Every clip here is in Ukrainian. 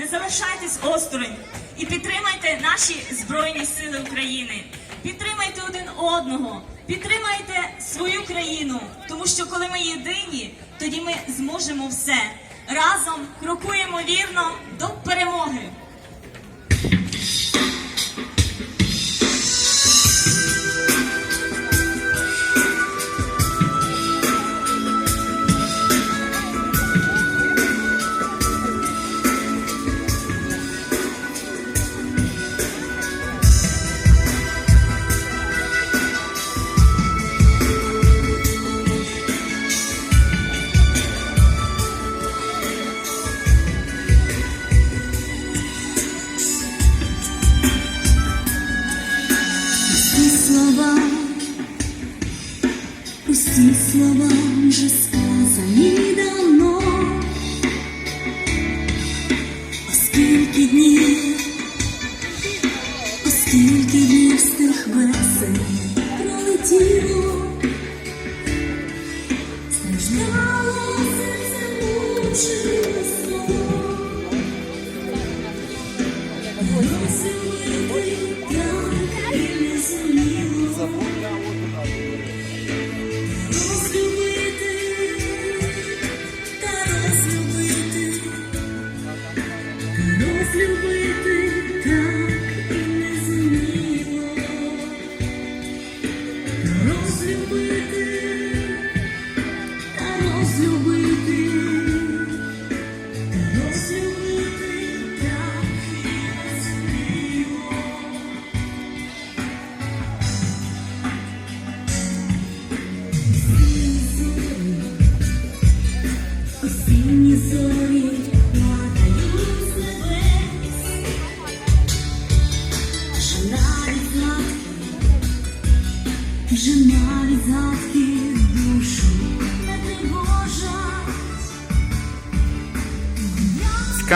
не залишайтесь осторонь і підтримайте наші Збройні Сили України. Підтримайте один одного, підтримайте свою країну, тому що коли ми єдині, тоді ми зможемо все. Разом крокуємо вірно до перемоги. Слова, усі слова вже сказані давно, оскільки днів, оскільки днів з тих весень пролетіло, страждало серце мучило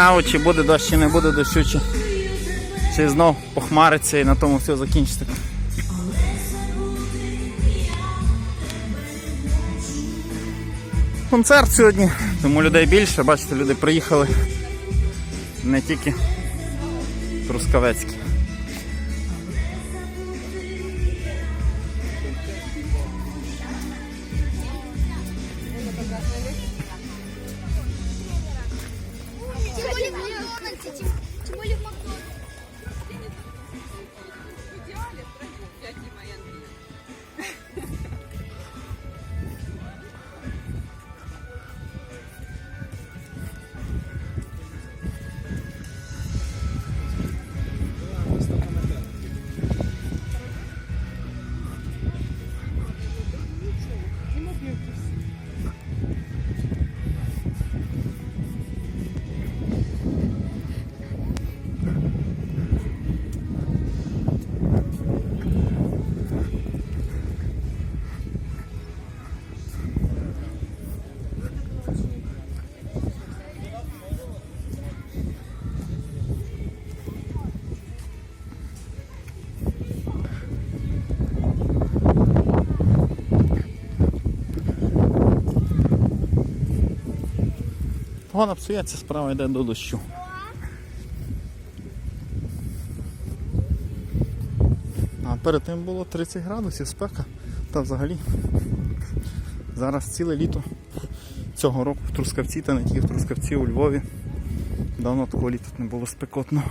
Цікаво, чи буде дощ, чи не буде дощу, чи, чи знов похмариться і на тому все закінчиться. Концерт сьогодні, тому людей більше, бачите, люди приїхали не тільки Трускавецькі. Погано псується, справа йде до дощу. А перед тим було 30 градусів спека. Та взагалі. Зараз ціле літо цього року в Трускавці та не тільки в Трускавці, у Львові. Давно такого літа не було спекотно.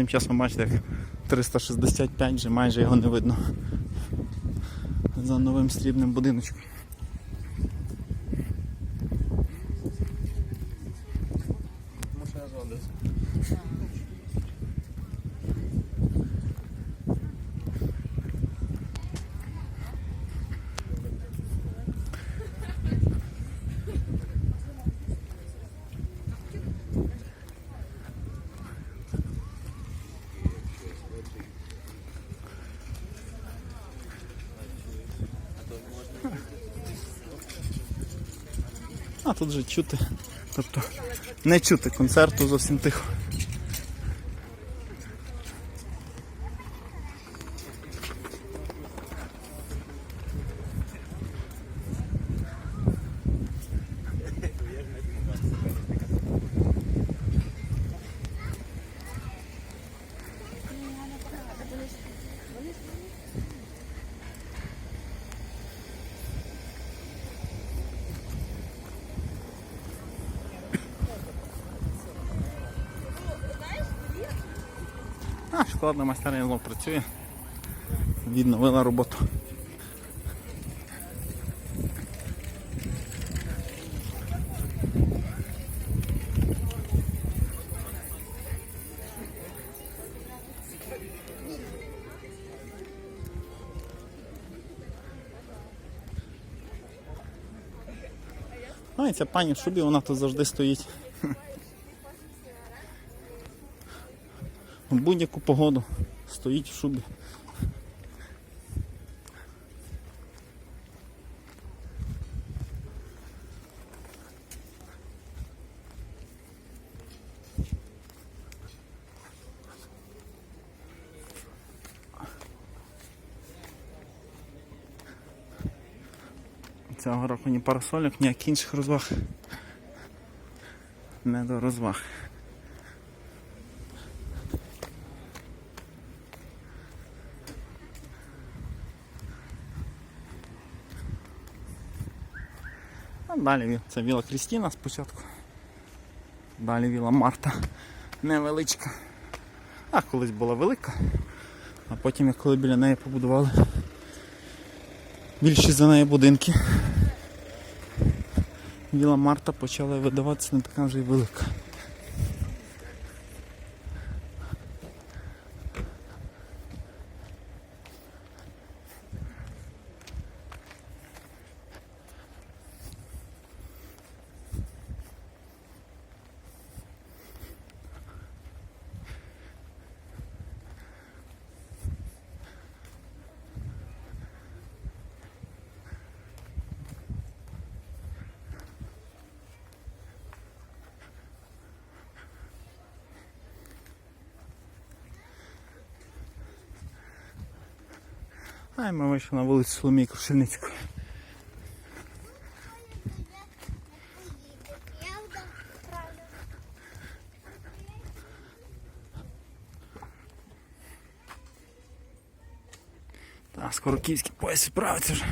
Тим часом бачите, як 365 вже майже його не видно. За новим срібним будиночком. А тут же чути. Тобто не чути концерту зовсім тихо. А, шоколадна майстерня знов працює. Відновила роботу. А, ця пані в шубі, вона тут завжди стоїть. Будь-яку погоду стоїть в шубі. Цього року ні парасольок, ніяких інших розваг. Не до розваг. Далі це Віла Крістіна спочатку. Далі Віла Марта. Невеличка. А колись була велика. А потім, як коли біля неї побудували більші за неї будинки. Віла Марта почала видаватися не така вже й велика. А і ми вийшли на вулицю Соломії Крушельницької. Правда. Скоро київський поїзд відправиться вже.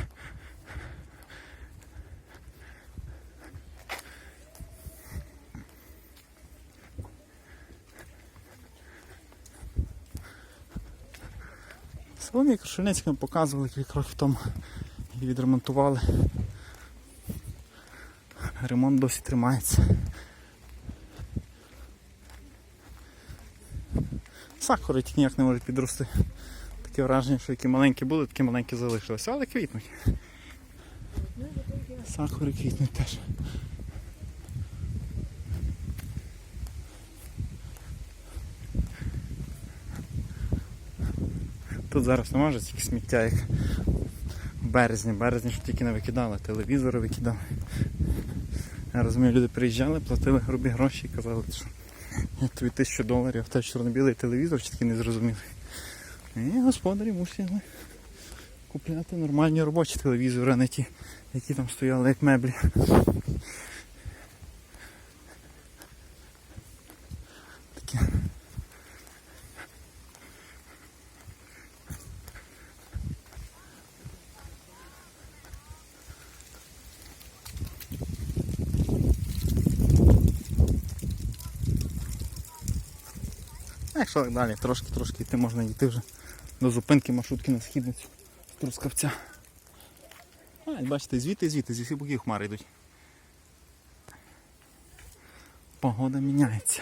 Соломія Крушельницька ми показували кілька років тому і відремонтували. Ремонт досі тримається. Сакури тільки ніяк не можуть підрости. Таке враження, що які маленькі були, такі маленькі залишилися, але квітнуть. Сакури квітнуть теж. Тут зараз не може тільки сміття, як в березні. В березні ж тільки не викидали, телевізори викидали. Я розумію, люди приїжджали, платили грубі гроші і казали, що я тобі тисячу доларів, а те чорно-білий телевізор чи такий не зрозумілий. І господарі мусили купляти нормальні робочі телевізори, а не ті, які там стояли як меблі. А далі, трошки-трошки йти можна йти вже до зупинки маршрутки на східницю Трускавця. А, бачите, звідти, звідти, зі всіх боків хмари йдуть. Погода міняється.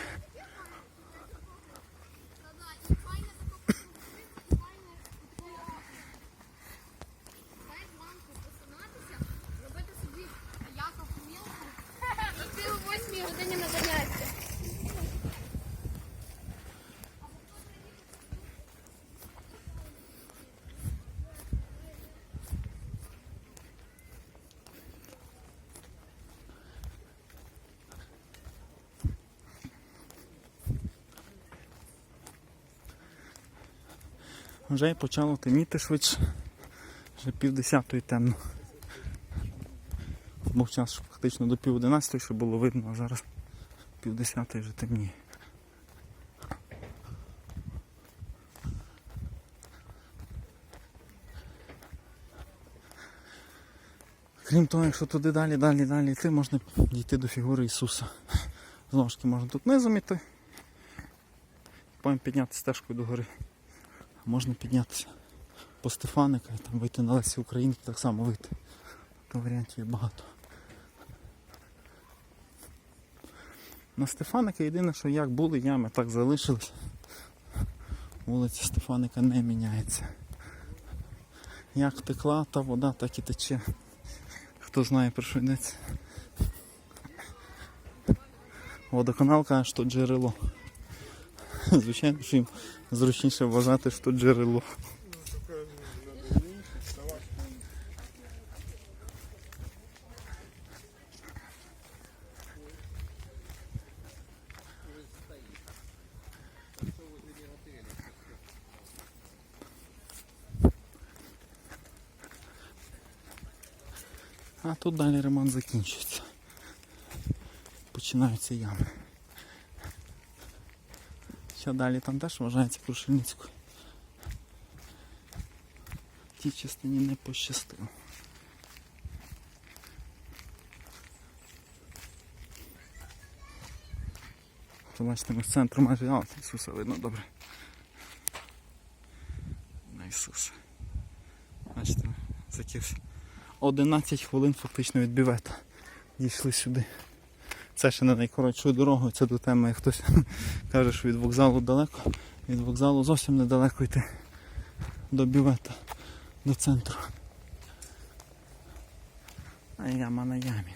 вже й почало темніти швидше, вже пів десятої темно. Був час фактично до пів одинадцятої, що було видно, а зараз пів десятої вже темніє. Крім того, якщо туди далі, далі, далі йти, можна дійти до фігури Ісуса. Знову ж таки можна тут низом іти, потім підняти стежкою до гори. Можна піднятися по Стефаника і там вийти на Лесі Українки, так само вийти. То варіантів є багато. На Стефаника єдине, що як були ями, так залишились. Вулиця Стефаника не міняється. Як текла та вода, так і тече. Хто знає про що йдеться. Водоканал каже, що джерело. Звичайно, що їм зручніше вважати, що джерело. А тут далі ремонт закінчується. Починаються ями. Ще далі там теж вважається Крушельницькою. В тій частині не пощастило. То бачите, ми з центру майже а, Ісуса видно добре. На Ісуса. Бачите, за якихось 11 хвилин фактично від бівета дійшли сюди. Це ще не найкоротшою дорогою, це до теми, як хтось каже, що від вокзалу далеко. Від вокзалу зовсім недалеко йти до бювета, до центру. А яма на ямі.